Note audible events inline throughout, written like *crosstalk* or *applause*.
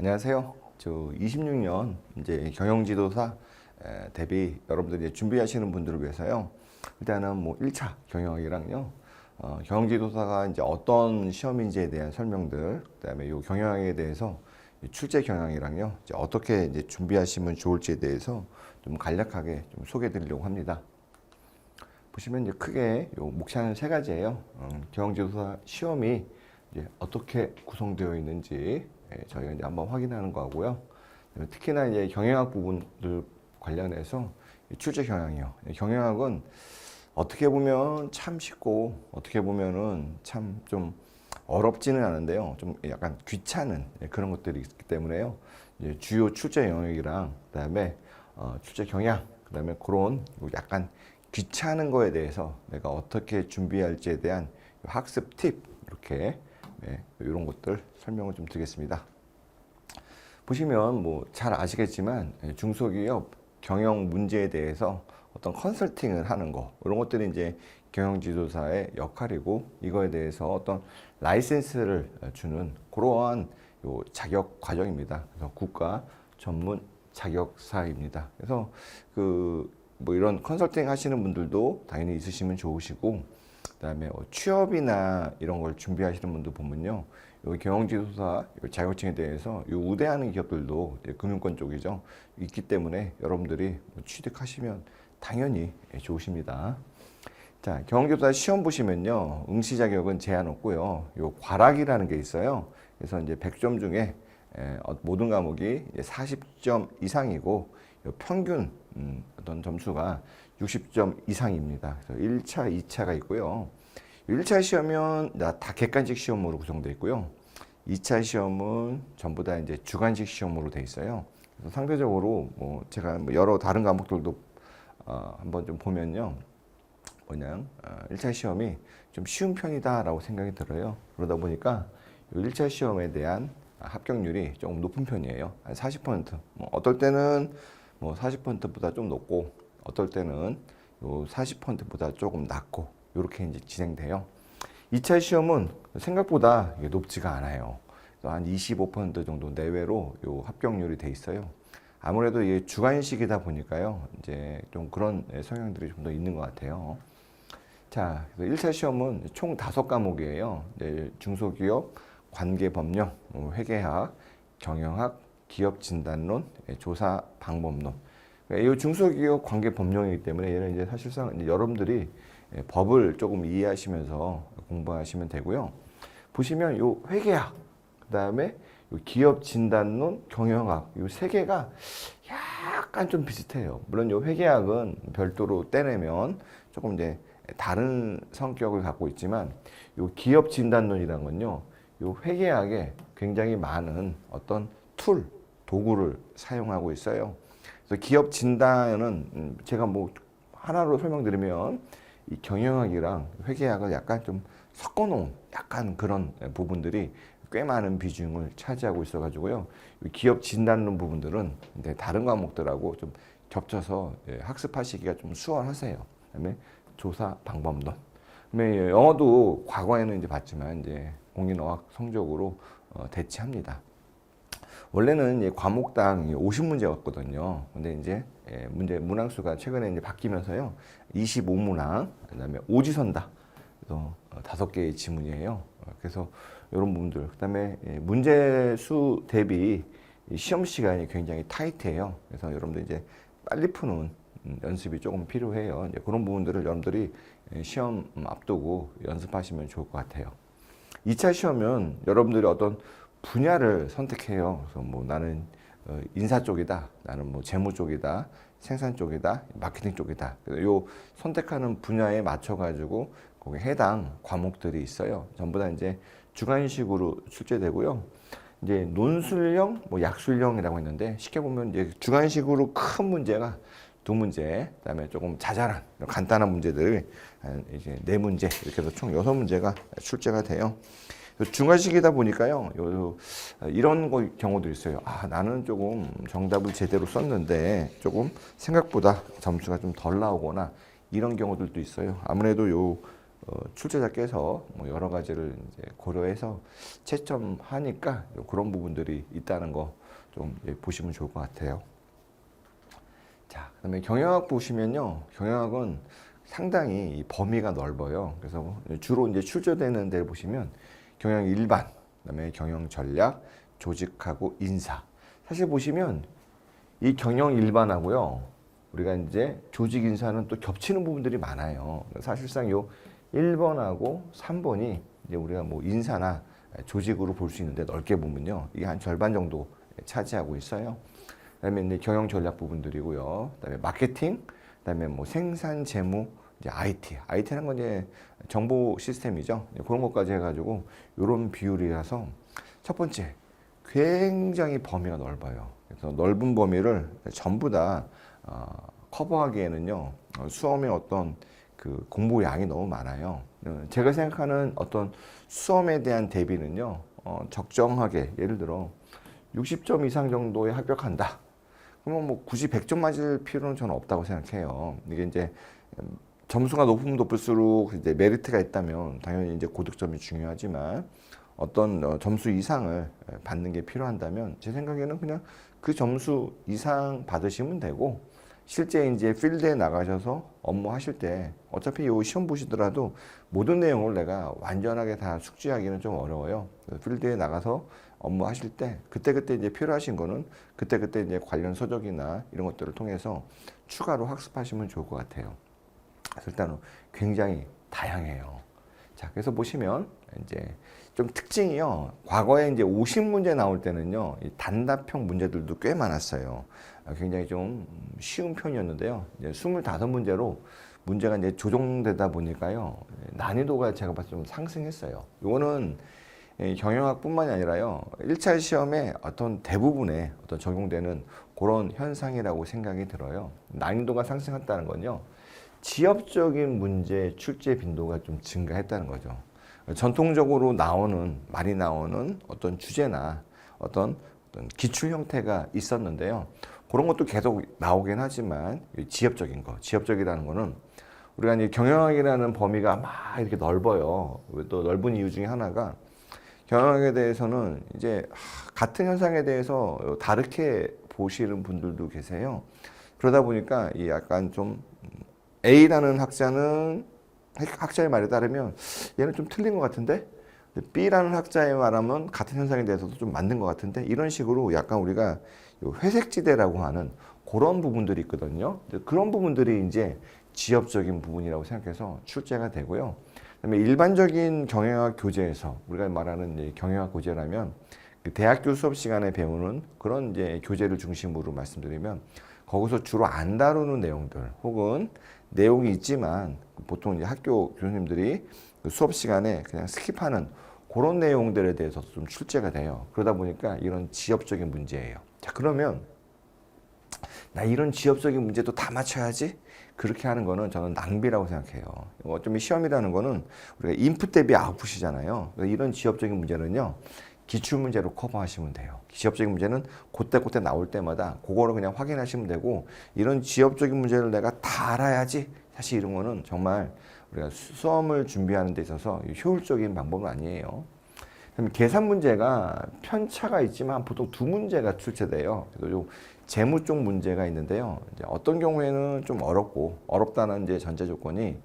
안녕하세요. 저 26년 이제 경영지도사 에, 대비 여러분들이 이제 준비하시는 분들을 위해서요. 일단은 뭐 1차 경영학이랑요. 어, 경영지도사가 이제 어떤 시험인지에 대한 설명들, 그다음에 요 경영학에 대해서 이 출제 경영이랑요. 이제 어떻게 이제 준비하시면 좋을지에 대해서 좀 간략하게 좀 소개해 드리려고 합니다. 보시면 이제 크게 요 목차는 세 가지예요. 음, 경영지도사 시험이 이제 어떻게 구성되어 있는지 예, 저희가 이제 한번 확인하는 거고요. 특히나 이제 경영학 부분들 관련해서 이 출제 경영이요. 이 경영학은 어떻게 보면 참 쉽고 어떻게 보면은 참 좀 어렵지는 않은데요. 좀 약간 귀찮은 예, 그런 것들이 있기 때문에요. 주요 출제 영역이랑 그다음에 어, 출제 경향 그다음에 그런 약간 귀찮은 거에 대해서 내가 어떻게 준비할지에 대한 학습 팁 이렇게 네, 이런 것들 설명을 좀 드리겠습니다. 보시면 뭐 잘 아시겠지만 예, 중소기업 경영 문제에 대해서 어떤 컨설팅을 하는 거 이런 것들이 이제 경영 지도사의 역할이고 이거에 대해서 어떤 라이센스를 주는 그러한 요 자격 과정입니다. 그래서 국가 전문 자격사입니다. 그래서 그 뭐 이런 컨설팅 하시는 분들도 당연히 있으시면 좋으시고 그다음에 어, 취업이나 이런 걸 준비하시는 분들 보면요. 여기 경영지도사 요 자격증에 대해서 요 우대하는 기업들도 금융권 쪽이죠. 있기 때문에 여러분들이 뭐 취득하시면 당연히 예, 좋으십니다. 자, 경영지도사 시험 보시면요. 응시 자격은 제한 없고요. 요 과락이라는 게 있어요. 그래서 이제 100점 중에 에, 어, 모든 과목이 이제 40점 이상이고 요 평균 음, 어떤 점수가 60점 이상입니다. 그래서 1차, 2차가 있고요. 1차 시험은 다 객관식 시험으로 구성되어 있고요. 2차 시험은 전부 다 이제 주관식 시험으로 돼 있어요. 상대적으로 뭐 제가 뭐 여러 다른 과목들도 어, 한번 좀 보면요. 어, 1차 시험이 좀 쉬운 편이다라고 생각이 들어요. 그러다 보니까 이 1차 시험에 대한 합격률이 조금 높은 편이에요. 한 40%. 뭐 어떨 때는 뭐 40%보다 좀 높고, 어떨 때는 요 40%보다 조금 낮고, 이렇게 이제 진행돼요. 2차 시험은 생각보다 높지가 않아요. 한 25% 정도 내외로 요 합격률이 돼 있어요. 아무래도 이게 주관식이다 보니까요. 이제 좀 그런 성향들이 좀 더 있는 것 같아요. 자, 그래서 1차 시험은 총 다섯 과목이에요. 중소기업, 관계법령, 뭐 회계학, 경영학, 기업 진단론, 예, 조사 방법론. 그러니까 이 중소기업 관계 법령이기 때문에 얘는 이제 사실상 이제 여러분들이 예, 법을 조금 이해하시면서 공부하시면 되고요. 보시면 요 회계학, 그다음에 요 기업 진단론, 경영학 요 세 개가 약간 좀 비슷해요. 물론 요 회계학은 별도로 떼내면 조금 이제 다른 성격을 갖고 있지만 요 기업 진단론이라는 건요. 요 회계학에 굉장히 많은 어떤 툴, 도구를 사용하고 있어요. 그래서 기업 진단은 음, 제가 뭐 하나로 설명드리면 이 경영학이랑 회계학을 약간 좀 섞어 놓은 약간 그런 부분들이 꽤 많은 비중을 차지하고 있어 가지고요. 기업 진단론 부분들은 이제 다른 과목들하고 좀 겹쳐서 예, 학습하시기가 좀 수월하세요. 그다음에 조사 방법론. 그다음에 영어도 과거에는 이제 봤지만 이제 공인어학 성적으로 어, 대치합니다. 원래는 과목당 50문제였거든요. 근데 이제 예, 문제 문항수가 최근에 이제 바뀌면서요. 25문항, 그다음에 오지선다. 그래서 어, 다섯 개의 지문이에요. 어, 그래서 이런 부분들. 그다음에 예, 문제 수 대비 이 시험 시간이 굉장히 타이트해요. 그래서 여러분들 이제 빨리 푸는 음, 연습이 조금 필요해요. 이제 그런 부분들을 여러분들이 예, 시험 앞두고 연습하시면 좋을 것 같아요. 2차 시험은 여러분들이 어떤 분야를 선택해요. 그래서 뭐 나는 어, 인사 쪽이다, 나는 뭐 재무 쪽이다, 생산 쪽이다, 마케팅 쪽이다. 그래서 요 선택하는 분야에 맞춰 가지고 거기 해당 과목들이 있어요. 전부 다 이제 주관식으로 출제되고요. 이제 논술형, 뭐 약술형이라고 했는데 쉽게 보면 이제 주관식으로 큰 문제가 두 문제, 그다음에 조금 자잘한 간단한 문제들 한 이제 네 문제 이렇게 해서 총 여섯 문제가 출제가 돼요. 중간식이다 보니까요, 요, 이런 거 경우도 있어요. 아, 나는 조금 정답을 제대로 썼는데 조금 생각보다 점수가 좀 덜 나오거나 이런 경우들도 있어요. 아무래도 요 어, 출제자께서 뭐 여러 가지를 이제 고려해서 채점하니까 그런 부분들이 있다는 거 좀 보시면 좋을 것 같아요. 자, 그다음에 경영학 보시면요, 경영학은 상당히 이 범위가 넓어요. 그래서 주로 이제 출제되는 데를 보시면 경영 일반, 그다음에 경영 전략, 조직하고 인사. 사실 보시면 이 경영 일반하고요, 우리가 이제 조직 인사는 또 겹치는 부분들이 많아요. 사실상 요 1번하고 3번이 이제 우리가 뭐 인사나 조직으로 볼 수 있는데 넓게 보면요, 이게 한 절반 정도 차지하고 있어요. 그다음에 이제 경영 전략 부분들이고요. 그다음에 마케팅, 그다음에 뭐 생산 재무, 이제 IT. IT라는 건 이제 정보 시스템이죠. 그런 것까지 해가지고 이런 비율이라서 첫 번째 굉장히 범위가 넓어요. 그래서 넓은 범위를 전부 다 어, 커버하기에는요 어, 수험의 어떤 그 공부 양이 너무 많아요. 어, 제가 생각하는 어떤 수험에 대한 대비는요 어, 적정하게 예를 들어 60점 이상 정도에 합격한다. 그러면 뭐 굳이 100점 맞을 필요는 저는 없다고 생각해요. 이게 이제 음, 점수가 높으면 높을수록 이제 메리트가 있다면 당연히 이제 고득점이 중요하지만 어떤 어, 점수 이상을 받는 게 필요한다면 제 생각에는 그냥 그 점수 이상 받으시면 되고 실제 이제 필드에 나가셔서 업무 하실 때 어차피 요 시험 보시더라도 모든 내용을 내가 완전하게 다 숙지하기는 좀 어려워요. 그래서 필드에 나가서 업무 하실 때 그때그때 이제 필요하신 거는 그때그때 이제 관련 서적이나 이런 것들을 통해서 추가로 학습하시면 좋을 것 같아요. 그래서 일단은 굉장히 다양해요. 자, 그래서 보시면 이제 좀 특징이요. 과거에 이제 50문제 나올 때는요, 이 단답형 문제들도 꽤 많았어요. 아, 굉장히 좀 쉬운 편이었는데요. 이제 25문제로 문제가 이제 조정되다 보니까요, 난이도가 제가 봤을 때 좀 상승했어요. 이거는 이 경영학뿐만이 아니라요, 1차 시험에 어떤 대부분의 어떤 적용되는 그런 현상이라고 생각이 들어요. 난이도가 상승했다는 건요, 지역적인 문제 출제 빈도가 좀 증가했다는 거죠. 전통적으로 나오는 많이 나오는 어떤 주제나 어떤, 어떤 기출 형태가 있었는데요. 그런 것도 계속 나오긴 하지만 지엽적인 거, 지엽적이라는 거는 우리가 이제 경영학이라는 범위가 막 이렇게 넓어요. 또 넓은 이유 중에 하나가 경영학에 대해서는 이제 같은 현상에 대해서 다르게 보시는 분들도 계세요. 그러다 보니까 이 약간 좀 A라는 학자는 학자의 말에 따르면 얘는 좀 틀린 것 같은데 B라는 학자의 말하면 같은 현상에 대해서도 좀 맞는 것 같은데 이런 식으로 약간 우리가 회색지대라고 하는 그런 부분들이 있거든요. 그런 부분들이 이제 지엽적인 부분이라고 생각해서 출제가 되고요. 그다음에 일반적인 경영학 교재에서 우리가 말하는 경영학 교재라면 그 대학교 수업 시간에 배우는 그런 이제 교재를 중심으로 말씀드리면 거기서 주로 안 다루는 내용들 혹은 내용이 있지만 보통 이제 학교 교수님들이 그 수업 시간에 그냥 스킵하는 그런 내용들에 대해서 좀 출제가 돼요. 그러다 보니까 이런 지엽적인 문제예요. 자, 그러면 나 이런 지엽적인 문제도 다 맞춰야지? 그렇게 하는 거는 저는 낭비라고 생각해요. 어쩌면 시험이라는 거는 우리가 인풋 대비 아웃풋이잖아요. 이런 지엽적인 문제는요. 기출 문제로 커버하시면 돼요. 지엽적인 문제는 그때그때 나올 때마다 그거를 그냥 확인하시면 되고 이런 지엽적인 문제를 내가 다 알아야지 사실 이런 거는 정말 우리가 수험을 준비하는 데 있어서 효율적인 방법은 아니에요. 계산 문제가 편차가 있지만 보통 두 문제가 출제돼요. 그래서 좀 재무 쪽 문제가 있는데요. 어떤 경우에는 좀 어렵고 어렵다는 이제 전제 조건이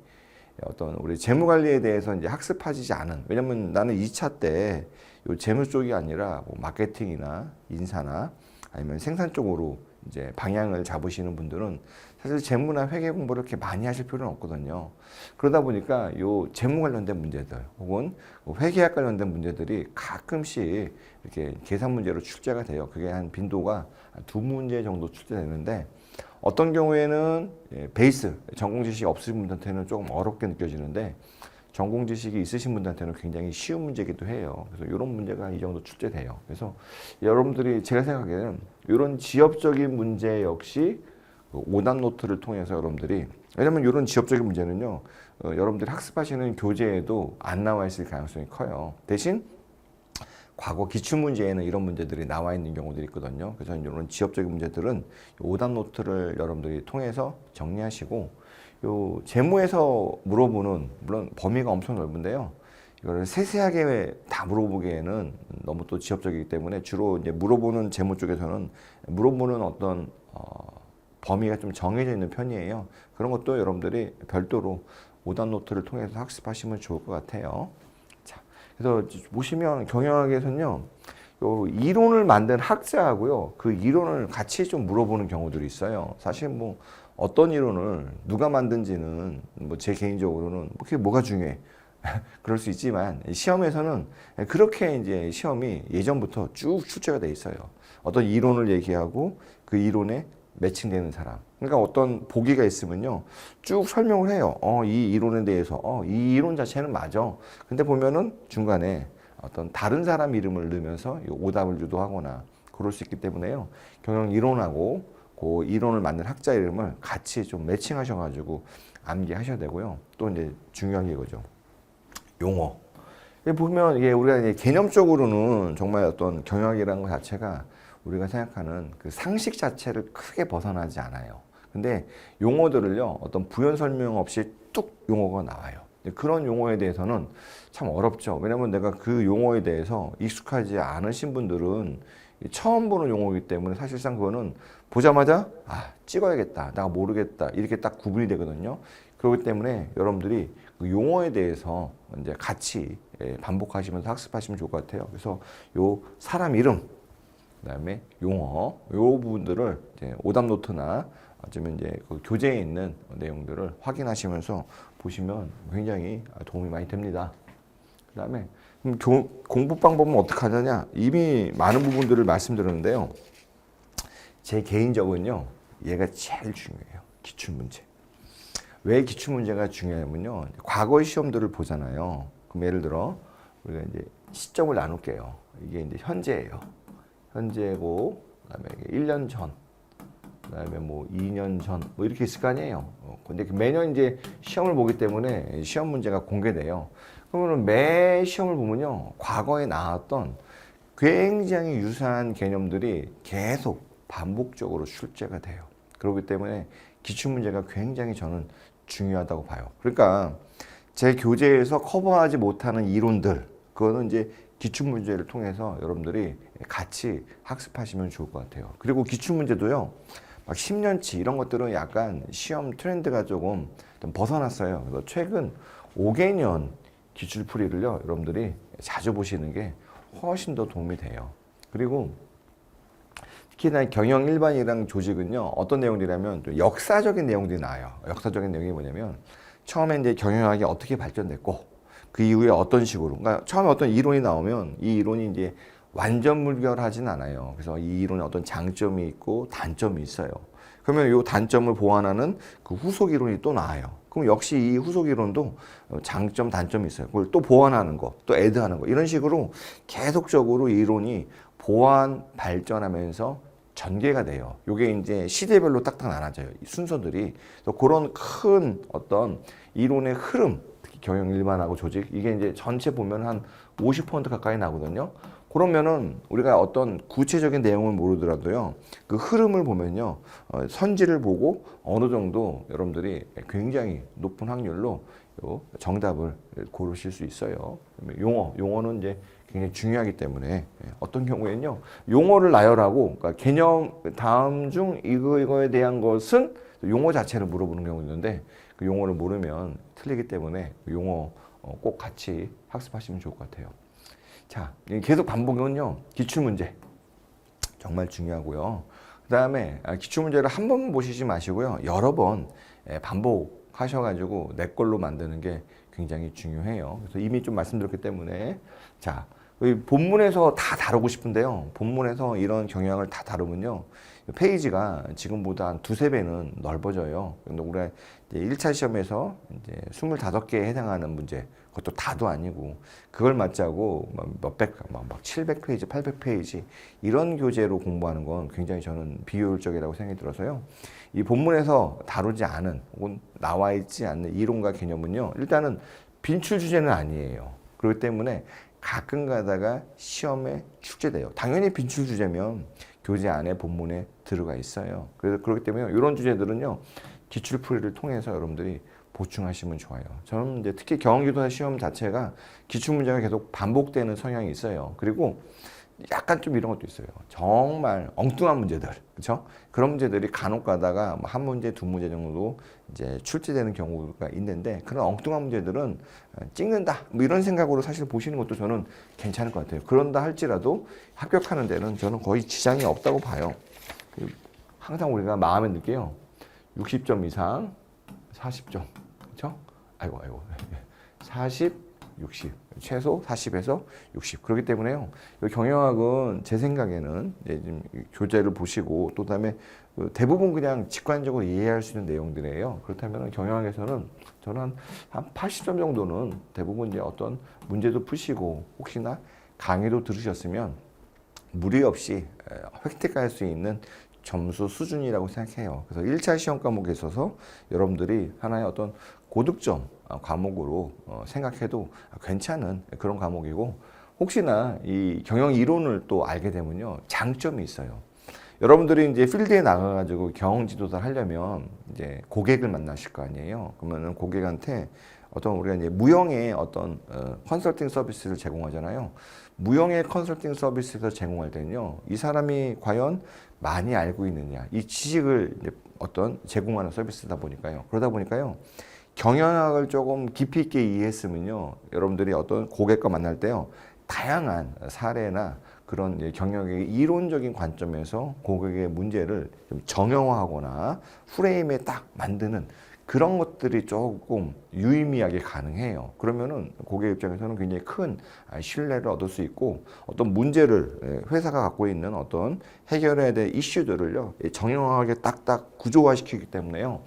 어떤 우리 재무 관리에 대해서 이제 학습하지 않은 왜냐면 나는 2차 때 요 재무 쪽이 아니라 뭐 마케팅이나 인사나 아니면 생산 쪽으로 이제 방향을 잡으시는 분들은 사실 재무나 회계 공부를 그렇게 많이 하실 필요는 없거든요. 그러다 보니까 요 재무 관련된 문제들 혹은 회계학 관련된 문제들이 가끔씩 이렇게 계산 문제로 출제가 돼요. 그게 한 빈도가 두 문제 정도 출제되는데 어떤 경우에는 예, 베이스 전공 지식이 없으신 분들한테는 조금 어렵게 느껴지는데 전공 지식이 있으신 분들한테는 굉장히 쉬운 문제기도 해요. 그래서 이런 문제가 이 정도 출제돼요. 그래서 여러분들이 제가 생각에는 이런 지엽적인 문제 역시 그 오답 노트를 통해서 여러분들이 왜냐면 이런 지엽적인 문제는요, 어, 여러분들이 학습하시는 교재에도 안 나와 있을 가능성이 커요. 대신 과거 기출 문제에는 이런 문제들이 나와 있는 경우들이 있거든요. 그래서 이런 지엽적인 문제들은 오답 노트를 여러분들이 통해서 정리하시고 요 재무에서 물어보는 물론 범위가 엄청 넓은데요. 이거를 세세하게 다 물어보기에는 너무 또 지엽적이기 때문에 주로 이제 물어보는 재무 쪽에서는 물어보는 어떤 어, 범위가 좀 정해져 있는 편이에요. 그런 것도 여러분들이 별도로 오답 노트를 통해서 학습하시면 좋을 것 같아요. 자, 그래서 보시면 경영학에서는요, 요 이론을 만든 학자하고요, 그 이론을 같이 좀 물어보는 경우들이 있어요. 사실 뭐 어떤 이론을 누가 만든지는 뭐 제 개인적으로는 뭐 그게 뭐가 중요해. *laughs* 그럴 수 있지만 시험에서는 그렇게 이제 시험이 예전부터 쭉 출제가 돼 있어요. 어떤 이론을 얘기하고 그 이론에 매칭되는 사람. 그러니까 어떤 보기가 있으면요. 쭉 설명을 해요. 어, 이 이론에 대해서. 어, 이 이론 자체는 맞아. 근데 보면은 중간에 어떤 다른 사람 이름을 넣으면서 이 오답을 유도하거나 그럴 수 있기 때문에요. 경영 이론하고 그 이론을 만든 학자 이름을 같이 좀 매칭하셔가지고 암기하셔야 되고요. 또 이제 중요한 게 이거죠. 용어. 보면 이게 우리가 이제 개념적으로는 정말 어떤 경영이라는 것 자체가 우리가 생각하는 그 상식 자체를 크게 벗어나지 않아요. 근데 용어들을요, 어떤 부연 설명 없이 뚝 용어가 나와요. 그런 용어에 대해서는 참 어렵죠. 왜냐면 내가 그 용어에 대해서 익숙하지 않으신 분들은 처음 보는 용어이기 때문에 사실상 그거는 보자마자 아, 찍어야겠다. 내가 모르겠다. 이렇게 딱 구분이 되거든요. 그렇기 때문에 여러분들이 그 용어에 대해서 이제 같이 예, 반복하시면서 학습하시면 좋을 것 같아요. 그래서 요 사람 이름, 그다음에 용어, 요 부분들을 이제 오답 노트나 어쩌면 이제 그 교재에 있는 내용들을 확인하시면서 보시면 굉장히 도움이 많이 됩니다. 그다음에 교- 공부 방법은 어떻게 하느냐? 이미 많은 부분들을 말씀드렸는데요. 제 개인적은요, 얘가 제일 중요해요. 기출 문제. 왜 기출 문제가 중요하냐면요. 과거의 시험들을 보잖아요. 그럼 예를 들어 우리가 이제 시점을 나눌게요. 이게 이제 현재예요. 현재고 그다음에 이게 1년 전. 그다음에 뭐 2년 전 뭐 이렇게 있을 거 아니에요. 어, 근데 그 매년 이제 시험을 보기 때문에 시험 문제가 공개돼요. 그러면 매 시험을 보면요. 과거에 나왔던 굉장히 유사한 개념들이 계속 반복적으로 출제가 돼요. 그렇기 때문에 기출 문제가 굉장히 저는 중요하다고 봐요. 그러니까 제 교재에서 커버하지 못하는 이론들 그거는 이제 기출 문제를 통해서 여러분들이 같이 학습하시면 좋을 것 같아요. 그리고 기출 문제도요. 막 10년치 이런 것들은 약간 시험 트렌드가 조금 좀 벗어났어요. 그래서 최근 5개년 기출풀이를요. 여러분들이 자주 보시는 게 훨씬 더 도움이 돼요. 그리고 특히나 경영 일반이랑 조직은요 어떤 내용들이냐면 또 역사적인 내용들이 나와요. 역사적인 내용이 뭐냐면 처음에 이제 경영학이 어떻게 발전됐고 그 이후에 어떤 식으로 그러니까 처음에 어떤 이론이 나오면 이 이론이 이제 완전 물결하진 않아요. 그래서 이 이론에 어떤 장점이 있고 단점이 있어요. 그러면 이 단점을 보완하는 그 후속 이론이 또 나와요. 그럼 역시 이 후속 이론도 장점, 단점이 있어요. 그걸 또 보완하는 거, 또 애드하는 거 이런 식으로 계속적으로 이 이론이 보완 발전하면서 전개가 돼요. 요게 이제 시대별로 딱딱 나눠져요. 이 순서들이. 그런 큰 어떤 이론의 흐름, 특히 경영 일반하고 조직 이게 이제 전체 보면 한 50% 가까이 나거든요. 그러면은 우리가 어떤 구체적인 내용을 모르더라도요 그 흐름을 보면요 어, 선지를 보고 어느 정도 여러분들이 굉장히 높은 확률로 요 정답을 고르실 수 있어요. 용어, 용어는 이제 굉장히 중요하기 때문에 예, 어떤 경우에는요 용어를 나열하고 그러니까 개념 다음 중 이거 이거에 대한 것은 용어 자체를 물어보는 경우 있는데 그 용어를 모르면 틀리기 때문에 용어 어, 꼭 같이 학습하시면 좋을 것 같아요. 자, 계속 반복은요 기출 문제 정말 중요하고요. 그 다음에 기출 문제를 한 번 보시지 마시고요 여러 번 예, 반복하셔가지고 내 걸로 만드는 게 굉장히 중요해요. 그래서 이미 좀 말씀드렸기 때문에 자. 이 본문에서 다 다루고 싶은데요. 본문에서 이런 경향을 다 다루면요. 페이지가 지금보다 한 두세 배는 넓어져요. 근데 우리가 이제 1차 시험에서 이제 25개에 해당하는 문제, 그것도 다도 아니고, 그걸 맞자고 막 몇백, 막 700페이지, 800페이지, 이런 교재로 공부하는 건 굉장히 저는 비효율적이라고 생각이 들어서요. 이 본문에서 다루지 않은, 혹은 나와 있지 않는 이론과 개념은요, 일단은 빈출 주제는 아니에요. 그렇기 때문에 가끔 가다가 시험에 출제돼요. 당연히 빈출 주제면 교재 안에 본문에 들어가 있어요. 그래서 그렇기 때문에 이런 주제들은요 기출풀이를 통해서 여러분들이 보충하시면 좋아요. 저는 이제 특히 경기도사 시험 자체가 기출 문제가 계속 반복되는 성향이 있어요. 그리고 약간 좀 이런 것도 있어요. 정말 엉뚱한 문제들, 그렇죠? 그런 문제들이 간혹 가다가 뭐한 문제, 두 문제 정도 이제 출제되는 경우가 있는데 그런 엉뚱한 문제들은 어, 찍는다 뭐 이런 생각으로 사실 보시는 것도 저는 괜찮을 것 같아요. 그런다 할지라도 합격하는 데는 저는 거의 지장이 없다고 봐요. 그 항상 우리가 마음에 느껴요. 60점 이상, 40점, 그렇죠? 아이고 아이고, *laughs* 40, 60 최소 40에서 60 그렇기 때문에요. 이 경영학은 제 생각에는 좀 교재를 보시고 또 그다음에 그 대부분 그냥 직관적으로 이해할 수 있는 내용들이에요. 그렇다면 경영학에서는 저는 한, 한 80점 정도는 대부분 이제 어떤 문제도 푸시고 혹시나 강의도 들으셨으면 무리 없이 에, 획득할 수 있는 점수 수준이라고 생각해요. 그래서 1차 시험 과목에 있어서 여러분들이 하나의 어떤 고득점 아, 과목으로 어, 생각해도 괜찮은 그런 과목이고 혹시나 이 경영 이론을 또 알게 되면요 장점이 있어요. 여러분들이 이제 필드에 나가가지고 경영 지도사를 하려면 이제 고객을 만나실 거 아니에요. 그러면은 고객한테 어떤 우리가 이제 무형의 어떤 어, 컨설팅 서비스를 제공하잖아요. 무형의 컨설팅 서비스를 제공할 때는요, 이 사람이 과연 많이 알고 있느냐, 이 지식을 어떤 제공하는 서비스다 보니까요. 그러다 보니까요, 경영학을 조금 깊이 있게 이해했으면요, 여러분들이 어떤 고객과 만날 때요, 다양한 사례나 그런 이제 경영의 이론적인 관점에서 고객의 문제를 좀 정형화하거나 프레임에 딱 만드는 그런 것들이 조금 유의미하게 가능해요. 그러면은 고객 입장에서는 굉장히 큰 아, 신뢰를 얻을 수 있고 어떤 문제를 예, 회사가 갖고 있는 어떤 해결해야 될 이슈들을요 예, 정형화하게 딱딱 구조화시키기 때문에요.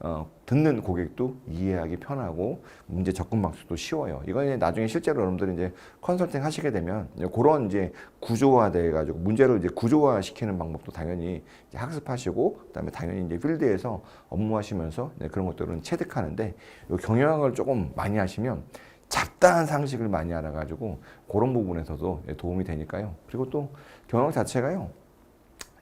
어, 듣는 고객도 이해하기 편하고 문제 접근 방식도 쉬워요. 이건 나중에 실제로 여러분들이 이제 컨설팅 하시게 되면 이제 그런 이제 구조화돼 가지고 문제를 이제 구조화 시키는 방법도 당연히 학습하시고 그다음에 당연히 이제 필드에서 업무하시면서 그런 것들은 체득하는데 요 경영학을 조금 많이 하시면 잡다한 상식을 많이 알아가지고 그런 부분에서도 예, 도움이 되니까요. 그리고 또 경영 자체가요.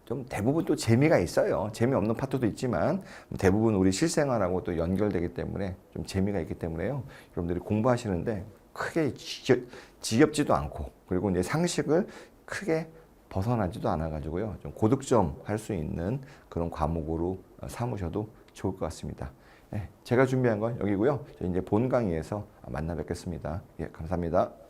좀 대부분 또 재미가 있어요. 재미없는 파트도 있지만 대부분 우리 실생활하고 또 연결되기 때문에 좀 재미가 있기 때문에요. 여러분들이 공부하시는데 크게 지겹, 지겹지도 않고 그리고 이제 상식을 크게 벗어나지도 않아 가지고요. 좀 고득점 할 수 있는 그런 과목으로 삼으셔도 좋을 것 같습니다. 네, 제가 준비한 건 여기고요. 이제 본 강의에서 만나 뵙겠습니다. 예, 감사합니다.